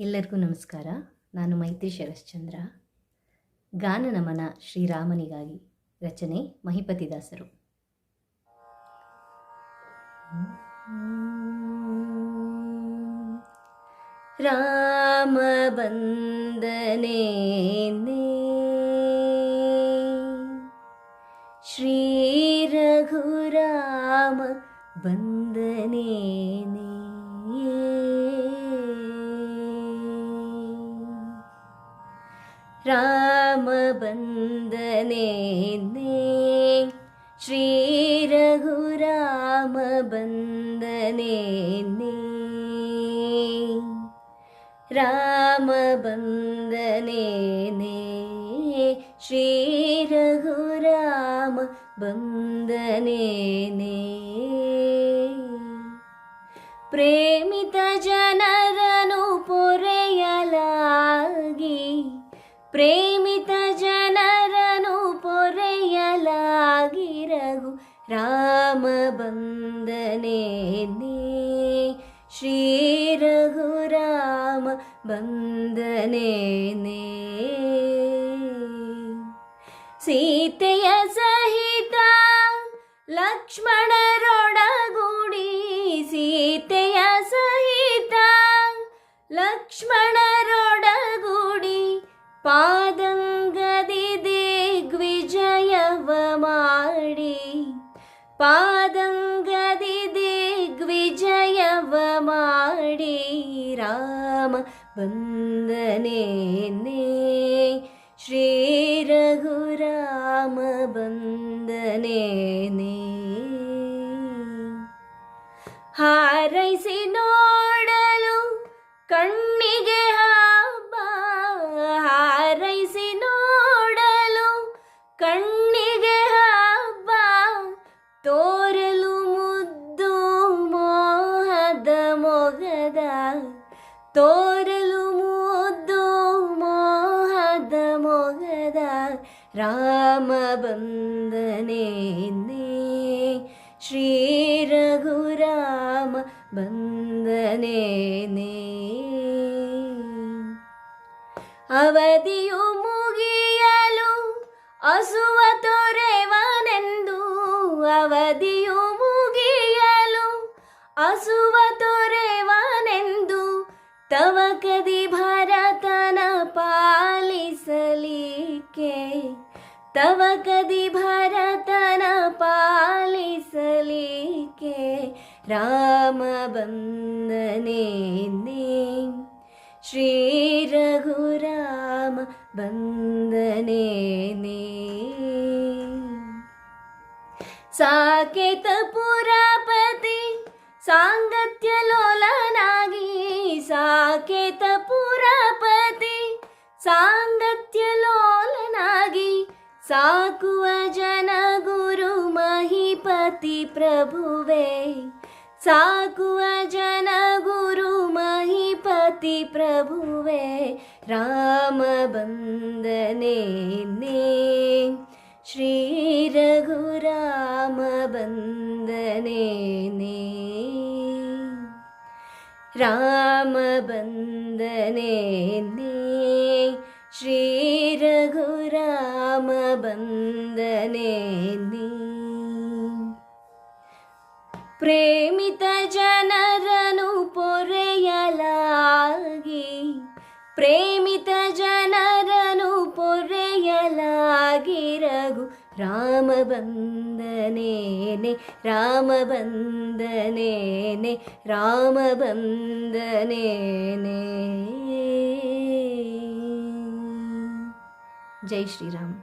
ಎಲ್ಲರಿಗೂ ನಮಸ್ಕಾರ. ನಾನು ಮೈತ್ರಿ ಶರಶ್ಚಂದ್ರ. ಗಾನ ನಮನ ಶ್ರೀರಾಮನಿಗಾಗಿ ರಚನೆ ಮಹಿಪತಿದಾಸರು ರಾಮ ಬಂದನೆ ಶ್ರೀ ರಘುರಾಮ रामबन्दने श्रीरघुरामबन्दने रामबन्दने रामबन्दने श्रीरघु प्रेमित ಪ್ರೇಮಿತ ಜನರನು ಪೊರೆಯಲಾಗಿರಗು. ರಾಮ ಬಂದನೆ ಶ್ರೀ ರಘುರಾಮ ಬಂದನೆ ಸೀತೆಯ ಸಹಿತ ಲಕ್ಷ್ಮಣರೊಡಗೂಡಿ. ಸೀತೆಯ ಸಹಿತ ಲಕ್ಷ್ಮಣರೊಡಗೂಡಿ ಪಾದಂಗದಿ ದಿಗ್ವಿಜಯವ ಮಾಡಿ ಪಾದಂಗದಿ ದಿಗ್ವಿಜಯವ ಮಾಡಿ ರಾಮ ಬಂದನೇನೆ ಶ್ರೀ ರಘುರಾಮ ಬಂದನೇನೆ ಕಣ್ಣಿಗೆ ಹಬ್ಬ ತೋರಲು ಮುದ್ದು ಮೋಹದ ಮೊಗದ ತೋರಲು ಮುದ್ದು ಮೋಹದ ಮೊಗದ ರಾಮ ಬಂದನೇನೆ ಶ್ರೀ ರಘುರಾಮ ಬಂದನೇನೆ ಅವಧಿಯು भरतन पालसलिके रामबन्दने श्री रघुराम बन्दने निकेत पुरापति साङ्गत्य लोलनागी साकेत पुरापति साकुजनगुरुमहिपति प्रभुवे। साकुवजन गुरुमहिपति प्रभुवे। रामबन्दने ने। श्रीरघु रामबन्दने ने। रामबन्दने नी। श्रीर ಪ್ರೇಮಿತ ಜನರನು ಪೊರೆಯಲಾಗಿ ಪ್ರೇಮಿತ ಜನರನು ಪೊರೆಯಲಾಗಿ ರಘು ರಾಮ ಬಂದನೇನೆ ರಾಮ ಬಂದನೇನೆ ರಾಮ ಬಂದನೇನೆ ಜೈ ಶ್ರೀರಾಮ್